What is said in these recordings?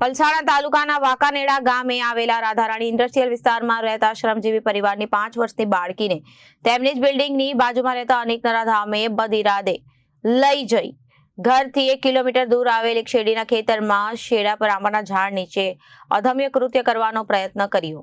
પલસાણા તાલુકાના વાંકાનેડા ગામે આવેલા રાધારાણી ઇન્ડસ્ટ્રીયલ વિસ્તારમાં રહેતા શ્રમજીવી પરિવારની પાંચ વર્ષની બાળકીને તેમની જ બિલ્ડિંગની બાજુમાં રહેતા અનેક નરાધામે બદઇરાદે લઈ જઈ ઘરથી એક કિલોમીટર દૂર આવેલ એક શેરડીના ખેતરમાં શેડા પર આંબાના ઝાડ નીચે અધમ્ય કૃત્ય કરવાનો પ્રયત્ન કર્યો.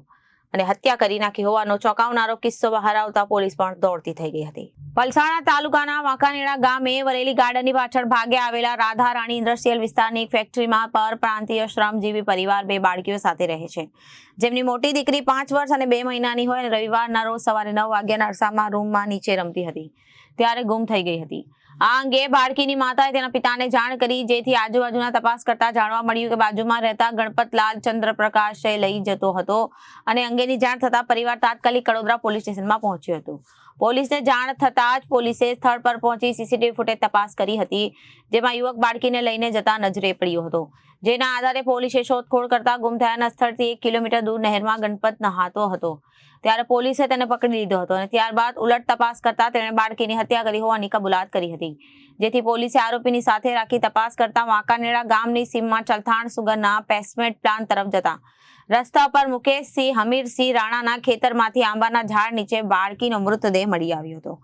અને હત્યા કરી નાખી હોવાનો ચોંકાવનારો કિસ્સો બહાર આવતા પોલીસ પણ દોડતી થઈ ગઈ હતી. પલસાણા તાલુકાના વાંકાનેડા ગામે વરેલી ગાર્ડનની પાછળ ભાગે આવેલા રાધા રાણી ઇન્ડસ્ટ્રીયલ વિસ્તારની એક ફેક્ટરીમાં પરપ્રાંતીય શ્રમજીવી પરિવાર બે બાળકીઓ સાથે રહે છે. જેમની મોટી દીકરી પાંચ વર્ષ અને બે મહિનાની હોય અને રવિવારના રોજ સવારે નવ વાગ્યાના અરસામાં રૂમમાં નીચે રમતી હતી. ત્યારે ગુમ થઈ ગઈ હતી. આ અંગે બાળકીની માતાએ તેના પિતાને જાણ કરી, જેથી આજુબાજુના તપાસ કરતા જાણવા મળ્યું કે બાજુમાં રહેતા ગણપતલાલ ચંદ્રપ્રકાશે લઈ જતો હતો. અને અંગેની જાણ થતા પરિવાર તાત્કાલિક કડોદરા પોલીસ સ્ટેશનમાં પહોંચ્યું હતું. પોલીસને જાણ થતાં જ પોલીસે સ્થળ પર પહોંચી સીસીટીવી ફૂટેજ તપાસ કરી હતી, જેમાં યુવક બાળકીને લઈને જતા નજરે પડ્યો હતો. જેના આધારે પોલીસે શોધખોળ કરતા ગુમ થયાના સ્થળથી એક કિલોમીટર દૂર નહેરમાં ગણપત નહાતો હતો. ત્યારે પોલીસે તેને પકડી લીધો હતો અને ત્યારબાદ ઉલટ તપાસ કરતા તેણે બાળકીની હત્યા કરી હોવાની કબૂલાત કરી હતી. જેથી પોલીસે આરોપીની સાથે રાખી તપાસ કરતા વાંકાનેડા ગામની સીમમાં ચલથાણ સુગરના પેસમેન્ટ પ્લાન તરફ જતા. રસ્તા પર મુકેશસિંહ, હમીરસિંહ રાણાના ખેતરમાંથી આંબાના ઝાડ નીચે બાળકીનો મૃતદેહ મળી આવ્યો હતો.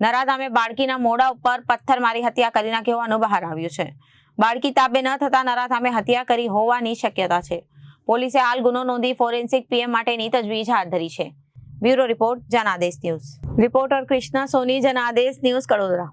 નરાધામે બાળકીના મોડા ઉપર પથ્થર મારી હત્યા કરી નાખી બહાર આવ્યું છે. બાળકી તાબે ન થતા નરાધામે હત્યા કરી હોવાની શક્યતા છે. પોલીસે હાલ ગુનો નોંધી ફોરેન્સિક પીએમ માટેની તજવીજ હાથ ધરી છે. Bureau report Janadesh news. Reporter Krishna Soni, Janadesh news Kadodara.